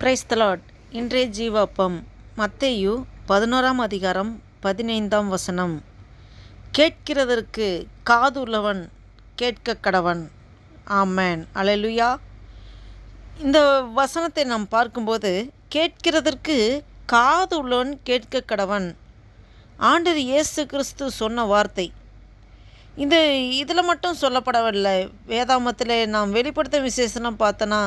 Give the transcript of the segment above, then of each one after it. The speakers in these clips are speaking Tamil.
பிரைஸ்தலாட் இன்றைய ஜீவாப்பம் மத்தேயு பதினோராம் அதிகாரம் பதினைந்தாம் வசனம். கேட்கிறதற்கு காது உள்ளவன் கேட்க கடவன். ஆமேன். அலலுயா இந்த வசனத்தை நாம் பார்க்கும்போது கேட்கிறதற்கு காது உள்ளவன் கேட்க கடவன். ஆண்டர் இயேசு கிறிஸ்து சொன்ன வார்த்தை. இந்த இதில் மட்டும் சொல்லப்படவில்லை. வேதாமத்தில் நாம் வெளிப்படுத்த விசேஷனம் பார்த்தோன்னா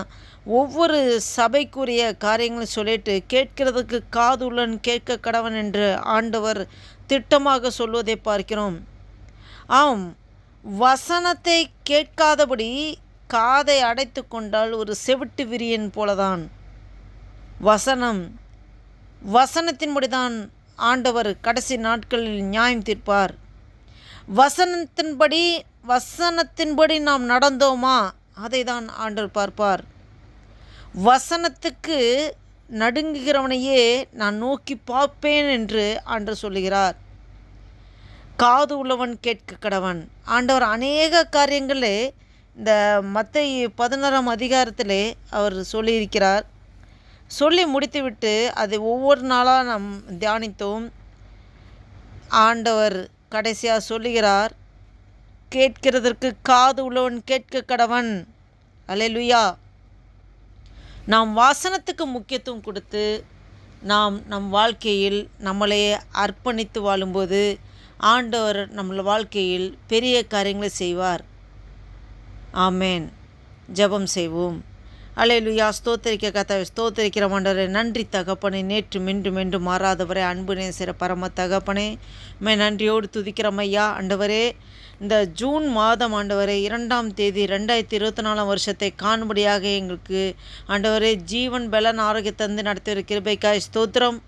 ஒவ்வொரு சபைக்குரிய காரியங்களும் சொல்லிட்டு கேட்கிறதுக்கு காதுள்ளன் கேட்க கடவன் என்று ஆண்டவர் திட்டமாக சொல்வதை பார்க்கிறோம். ஆம் வசனத்தை கேட்காதபடி காதை அடைத்து கொண்டால் ஒரு செவிட்டு விரியன் போலதான். வசனம் வசனத்தின்படிதான் ஆண்டவர் கடைசி நாட்களில் நியாயம் தீர்ப்பார். வசனத்தின்படி வசனத்தின்படி நாம் நடந்தோமா? அதை தான் ஆண்டவர் பார்ப்பார். வசனத்துக்கு நடுங்குகிறவனையே நான் நோக்கி பார்ப்பேன் என்று ஆண்டவர் சொல்லுகிறார். காது உள்ளவன் கேட்க கடவன். ஆண்டவர் அநேக காரியங்களே இந்த மற்ற பதினாறாம் அதிகாரத்திலே அவர் சொல்லியிருக்கிறார். சொல்லி முடித்துவிட்டு அதை ஒவ்வொரு நாளாக நாம் தியானித்தோம். ஆண்டவர் கடைசியாக சொல்லுகிறார் கேட்கிறதற்கு காது உள்ளவன் கேட்க கடவன். அலைலுயா நாம் வாசனத்துக்கு முக்கியத்துவம் கொடுத்து நாம் நம் வாழ்க்கையில் நம்மளையே அர்ப்பணித்து வாழும்போது ஆண்டவர் நம்மள வாழ்க்கையில் பெரிய காரியங்களை செய்வார். ஆமேன். ஜபம் செய்வோம். அலையலுயா. ஸ்தோத்தரிக்க கத்தாவை ஸ்தோத்தரிக்கிற மண்டரை நன்றி தகப்பனே. நேற்று மென்று மென்று மாறாதவரே அன்பு நேசிற பரம தகப்பனே. மே நன்றியோடு துதிக்கிறமையா ஆண்டவரே இந்த ஜூன் மாதம் ஆண்டவரே இரண்டாம் தேதி ரெண்டாயிரத்தி இருபத்தி நாலாம் வருஷத்தை காணும்படியாக எங்களுக்கு ஆண்டவரே ஜீவன் பலன் ஆரோக்கியத்தந்து நடத்தி கிருபைக்காய் ஸ்தோத்திரம்.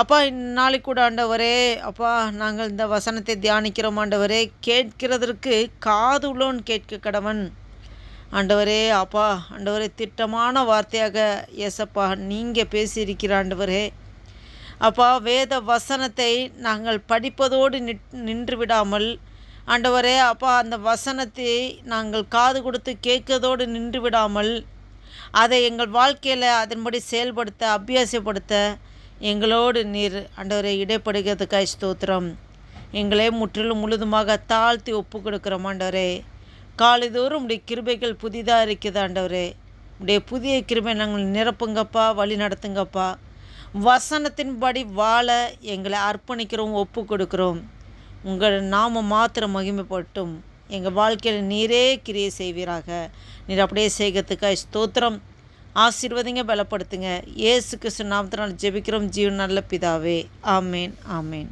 அப்பா இந்நாளைக்கு கூட ஆண்டவரே அப்பா நாங்கள் இந்த வசனத்தை தியானிக்கிறோம் ஆண்டவரே. கேட்கிறதற்கு காது உள்ளோன் கேட்க கடவன். ஆண்டவரே அப்பா ஆண்டவரே திட்டமான வார்த்தையாக ஏசப்பா நீங்கள் பேசியிருக்கிற ஆண்டவரே. அப்பா வேத வசனத்தை நாங்கள் படிப்பதோடு நின்று விடாமல் ஆண்டவரே அப்பா அந்த வசனத்தை நாங்கள் காது கொடுத்து கேட்கதோடு நின்று விடாமல் அதை எங்கள் வாழ்க்கையில் அதன்படி செயல்படுத்த அபியாசப்படுத்த எங்களோடு நீர் ஆண்டவரை இடைப்படுகிறதுக்காய் ஸ்தோத்திரம். எங்களே முற்றிலும் முழுதுமாக தாழ்த்தி ஒப்பு கொடுக்குறோம் ஆண்டவரே. காலைதோறும் உடைய கிருபைகள் புதிதாக இருக்குது ஆண்டவரே. உடைய புதிய கிருபை நாங்கள் நிரப்புங்கப்பா வழி நடத்துங்கப்பா. வசனத்தின்படி வாழ எங்களை அர்ப்பணிக்கிறோம் ஒப்பு கொடுக்குறோம். உங்கள் நாம மாத்திரம் மகிமைப்பட்டும். எங்கள் வாழ்க்கையில் நீரே கிரியை செய்வீராக. நீர் அப்படியே செய்கிறதுக்காக ஸ்தோத்திரம். ஆசீர்வதிங்க பலப்படுத்துங்க. ஏசு கிருஷ்ண நாமத்தினால் ஜெபிக்கிறோம். ஜீவன் நல்ல பிதாவே. ஆமேன் ஆமேன்.